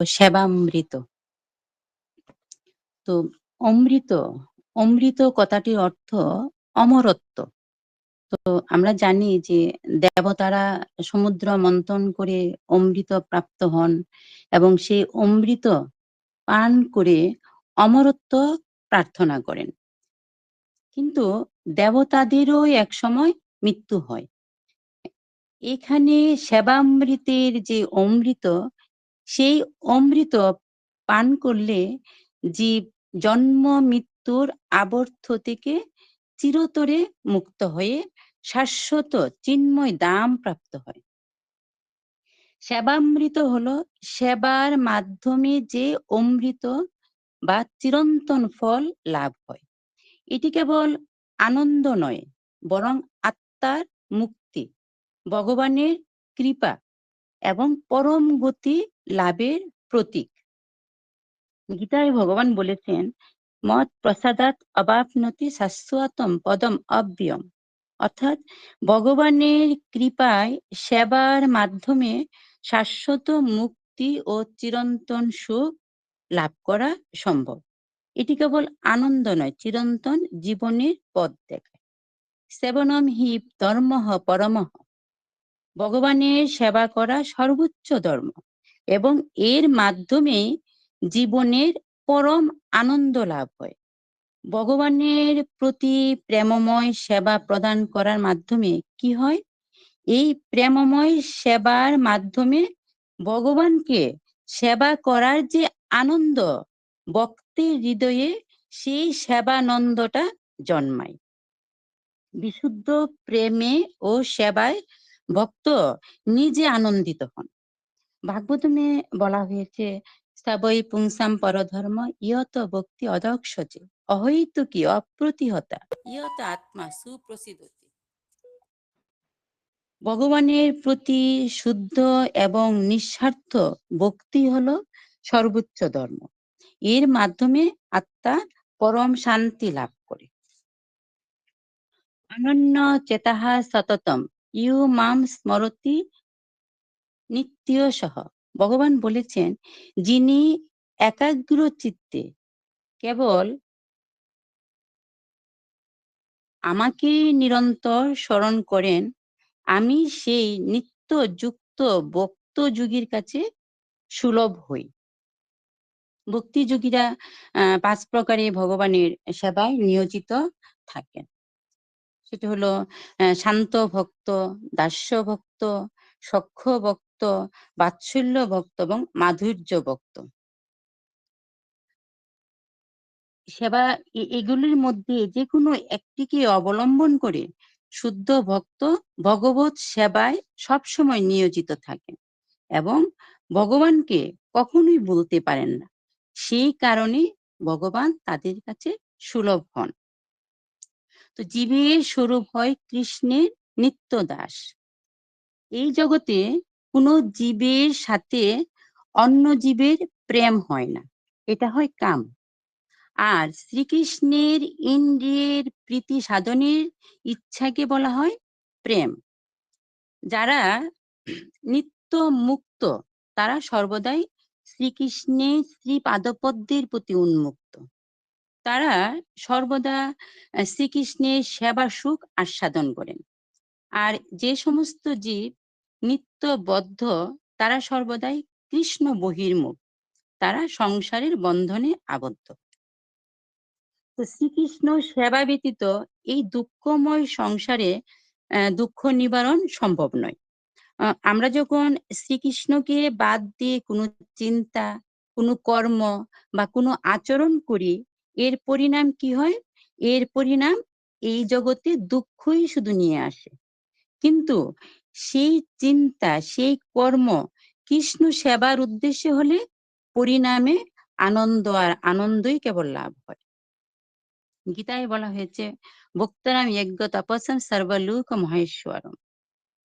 সেবামৃত। তো অমৃত অমৃত কথাটির অর্থ অমরত্ব। তো আমরা জানি যে দেবতারা সমুদ্র মন্থন করে অমৃত প্রাপ্ত হন এবং সেই অমৃত পান করে অমরত্ব প্রার্থনা করেন। কিন্তু দেবতাদেরও এক সময় মৃত্যু হয়। এখানে সেবামৃতের যে অমৃত সেই অমৃত পান করলে জীব জন্ম মৃত্যুর আবর্ত থেকে চিরতরে মুক্ত হয়ে শাশ্বত চিন্ময় দাম প্রাপ্ত হয়। সেবামৃত হলো সেবার মাধ্যমে যে অমৃত বা চিরন্তন ফল লাভ হয়। এটি কেবল আনন্দ নয়, বরং আত্মার মুক্তি, ভগবানের কৃপা এবং পরম গতি লাভের প্রতীক। গীতায় ভগবান বলেছেন, মত প্রসাদাত অবাপনতি শাশ্বতম পদম অব্যয়ম। অর্থাৎ ভগবানের কৃপায়, সেবার মাধ্যমে শাশ্বত মুক্তি ও চিরন্তন সুখ লাভ করা সম্ভব। এটি কেবল আনন্দ নয়, চিরন্তন জীবনের পথ দেখায় সেবনম হি ধর্ম পরমহ ভগবানের সেবা করা সর্বোচ্চ ধর্ম। এবং এর মাধ্যমে জীবনের পরম আনন্দ লাভ হয়। ভগবানের প্রতি প্রেমময় সেবা প্রদান করার মাধ্যমে কি হয়? এই প্রেমময় সেবার মাধ্যমে ভগবানকে সেবা করার যে আনন্দ, ভক্তের হৃদয়ে সেই সেবানন্দটা জন্মায়। বিশুদ্ধ প্রেমে ও সেবায় ভক্ত নিজে আনন্দিত হন। ভাগবতমে বলা হয়েছে সাবই পুংসাম পরধর্ম ইয়ত ভক্তি অদক্ষজে অহৈতুকী অপ্রতিহতা? ইয়ত আত্মা সুপ্রসিদ্ধতি। ভগবানের প্রতি শুদ্ধ এবং নিঃস্বার্থ ভক্তি হলো সর্বোচ্চ ধর্ম। এর মাধ্যমে আত্মা পরম শান্তি লাভ করে। অনন্য চেতাহা সততম ইউ মাম স্মরতি নিত্য সহ ভগবান বলেছেন, যিনি একাগ্র চিত্তে কেবল আমাকে নিরন্তর স্মরণ করেন, আমি সেই নিত্য যুক্ত ভক্ত যুগীর কাছে সুলভ হই। ভক্তি যোগীরা পাঁচ প্রকারে ভগবানের সেবায় নিয়োজিত থাকেন। সেটা হলো শান্ত ভক্ত, দাস্য ভক্ত সক্ষ ভক্ত বাৎসল্য ভক্ত এবং মাধুর্য ভক্ত। সেবা এগুলির মধ্যে যে কোনো একটিকে অবলম্বন করে শুদ্ধ ভক্ত ভগবত সেবায় সবসময় নিয়োজিত থাকেন এবং ভগবানকে কখনোই বলতে পারেন না। সেই কারণে ভগবান তাদের কাছে সুলভ হন। তো জীবের স্বরূপ হয় কৃষ্ণের নিত্য দাস। এই জগতে কোনো জীবের সাথে অন্য জীবের প্রেম হয় না। এটা হয় কাম। আর শ্রীকৃষ্ণের ইন্দ্রিয়ের প্রীতি সাধনের ইচ্ছাকে বলা হয় প্রেম। যারা নিত্য মুক্ত, তারা সর্বদাই শ্রীকৃষ্ণের শ্রী পাদপদ্মের প্রতি উন্মুক্ত। তারা সর্বদা শ্রীকৃষ্ণের সেবা সুখ আস্বাদন করেন। আর যে সমস্ত জীব নিত্যবদ্ধ, তারা সর্বদাই কৃষ্ণ বহির্মুখ। তারা সংসারের বন্ধনে আবদ্ধ। তো শ্রীকৃষ্ণ সেবা ব্যতীত এই দুঃখময় সংসারে দুঃখ নিবারণ সম্ভব নয়। আমরা যখন শ্রীকৃষ্ণকে বাদ দিয়ে কোনো চিন্তা, কোনো কর্ম বা কোনো আচরণ করি, এর পরিণাম কি হয়? এর পরিণাম এই জগতে দুঃখই শুধু নিয়ে আসে। কিন্তু সেই চিন্তা, সেই কর্ম কৃষ্ণ সেবার উদ্দেশ্যে হলে পরিণামে আনন্দ আর আনন্দই কেবল লাভ হয়। গীতায় বলা হয়েছে, ভক্তরাম যজ্ঞ তপস্যাম সর্বলোক মহেশ্বরম।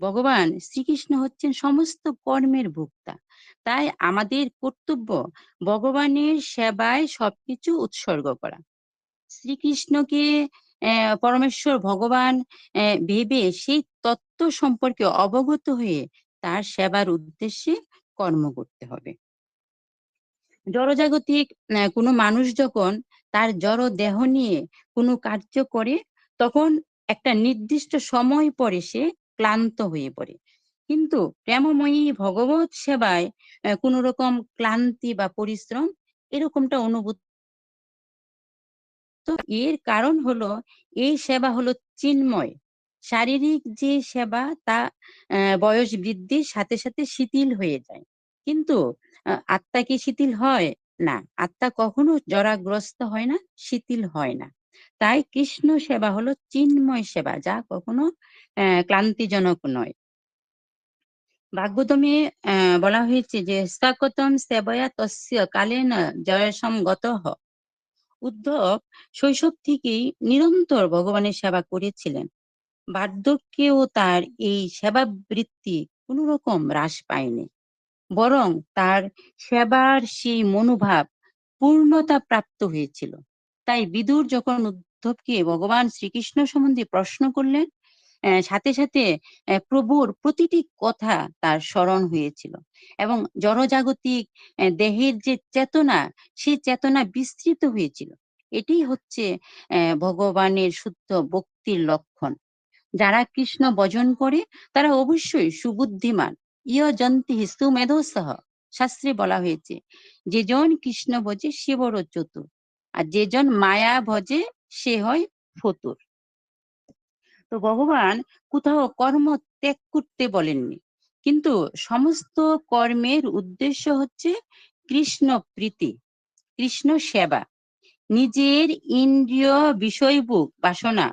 ভগবান শ্রীকৃষ্ণ হচ্ছেন সমস্ত কর্মের ভোক্তা। তাই আমাদের কর্তব্য ভগবানের সেবায় সবকিছু উৎসর্গ করা। শ্রীকৃষ্ণকে পরমেশ্বর ভগবান ভেবে সেই তত্ত্ব সম্পর্কে অবগত হয়ে তার সেবার উদ্দেশ্যে কর্ম করতে হবে। জড়জাগতিক কোনো মানুষ যখন তার জড় দেহ নিয়ে কোনো কার্য করে, তখন একটা নির্দিষ্ট সময় পরে সে ক্লান্ত হয়ে পড়ে। কিন্তু প্রেমময়ী ভগবত সেবায় কোন রকম ক্লান্তি বা পরিশ্রম এরকমটা অনুভূত তো এর কারণ হলো, এই সেবা হলো চিন্ময়। শারীরিক যে সেবা তা বয়স বৃদ্ধির সাথে সাথে শিথিল হয়ে যায়। কিন্তু আত্মা কি শিথিল হয়? না, আত্মা কখনো জরাগ্রস্ত হয় না, শিথিল হয় না। তাই কৃষ্ণ সেবা হলো চিন্ময় সেবা, যা কখনো ক্লান্তিজনক নয়। ভাগবতমে বলা হয়েছে যে স্বাকতম সেবয়া তস্য কালেন জয়সম গত উদ্ধব শৈশব থেকেই নিরন্তর ভগবানের সেবা করেছিলেন। বার্ধক্যেও তার এই সেবা বৃত্তি কোন রকম হ্রাস পায়নি। বরং তার সেবার সেই মনোভাব পূর্ণতা প্রাপ্ত হয়েছিল। তাই বিদুর যখন উদ্ধবকে ভগবান শ্রীকৃষ্ণ সম্বন্ধে প্রশ্ন করলেন সাথে সাথে প্রভুর প্রতিটি কথা তার স্মরণ হয়েছিল। এবং জড়জাগতিক দেহের যে চেতনা সেই চেতনা বিস্তৃত হয়েছিল। এটি হচ্ছে ভগবানের শুদ্ধ ভক্তির লক্ষণ। যারা কৃষ্ণ ভজন করে, তারা অবশ্যই সুবুদ্ধিমান। ইয় জন্তি সুমেধসহ শাস্ত্রে বলা হয়েছে যেজন কৃষ্ণ ভজে সে বড় চতুর, আর যেজন মায়া ভজে সে হয় ফতুর। তো ভগবান কোথাও কর্ম ত্যাগ করতে বলেননি। কিন্তু সমস্ত কর্মের উদ্দেশ্য হচ্ছে কৃষ্ণ প্রীতি, কৃষ্ণ সেবা। নিজের ইন্দ্রিয় বিষয়ভোগ বাসনা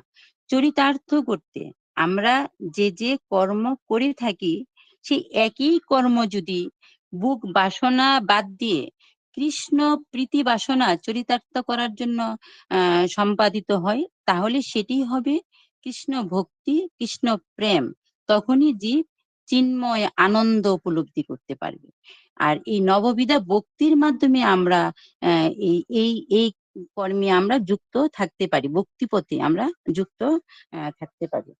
চরিতার্থ করতে আমরা যে যে কর্ম করে থাকি সেই একই কর্ম যদি বুক বাসনা বাদ দিয়ে কৃষ্ণ প্রীতি বাসনা চরিতার্থ করার জন্য সম্পাদিত হয়, তাহলে সেটি হবে কৃষ্ণ ভক্তি, কৃষ্ণ প্রেম, তখনই জীব চিন্ময় আনন্দ উপলব্ধি করতে পারবে। আর এই নববিধা ভক্তির মাধ্যমে আমরা এই এই এই কর্মে আমরা যুক্ত থাকতে পারি, ভক্তিপথে আমরা যুক্ত থাকতে পারি।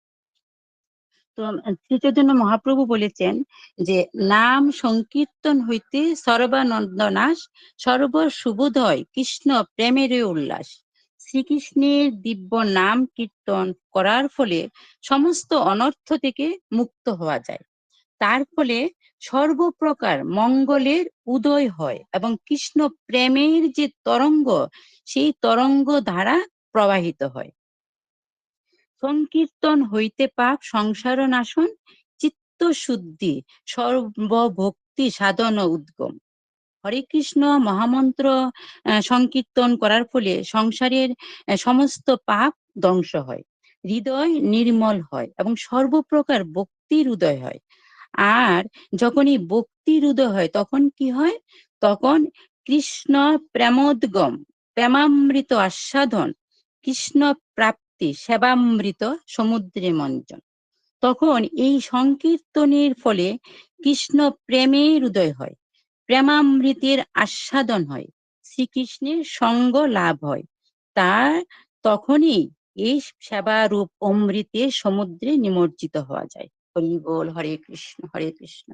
তো, শ্রীচৈতন্য মহাপ্রভু বলেছেন যে, নাম সংকীর্তন হইতে সর্বানন্দনাশ সর্ব শুভোদয় কৃষ্ণ প্রেমের উল্লাস। শ্রীকৃষ্ণের দিব্য নাম কীর্তন করার ফলে সমস্ত অনর্থ থেকে মুক্ত হওয়া যায়। তার ফলে সর্বপ্রকার মঙ্গলের উদয় হয় এবং কৃষ্ণ প্রেমের যে তরঙ্গ, সেই তরঙ্গ দ্বারা প্রবাহিত হয়। সংকীর্তন হইতে পাপ, সংসার নাশন, চিত্ত শুদ্ধি, সর্বভক্তি সাধন উদ্গম। হরে কৃষ্ণ মহামন্ত্র সংকীর্তন করার ফলে সংসারের সমস্ত পাপ ধ্বংস হয়, হৃদয় নির্মল হয় এবং সর্বপ্রকার ভক্তির উদয় হয়। আর যখন এই ভক্তির উদয় হয় তখন কি হয়? তখন কৃষ্ণ প্রেমোদ্গম, প্রেমামৃত আস্বাদন, কৃষ্ণ প্রাপ্তি, সেবামৃত সমুদ্রে মঞ্জন তখন এই সংকীর্তনের ফলে কৃষ্ণ প্রেমের উদয় হয়। প্রেমামৃতের আস্বাদন হয়। শ্রীকৃষ্ণের সঙ্গ লাভ হয়। তার তখনই এই সেবারূপ অমৃতের সমুদ্রে নিমজ্জিত হওয়া যায়। হরি বল, হরে কৃষ্ণ হরে কৃষ্ণ।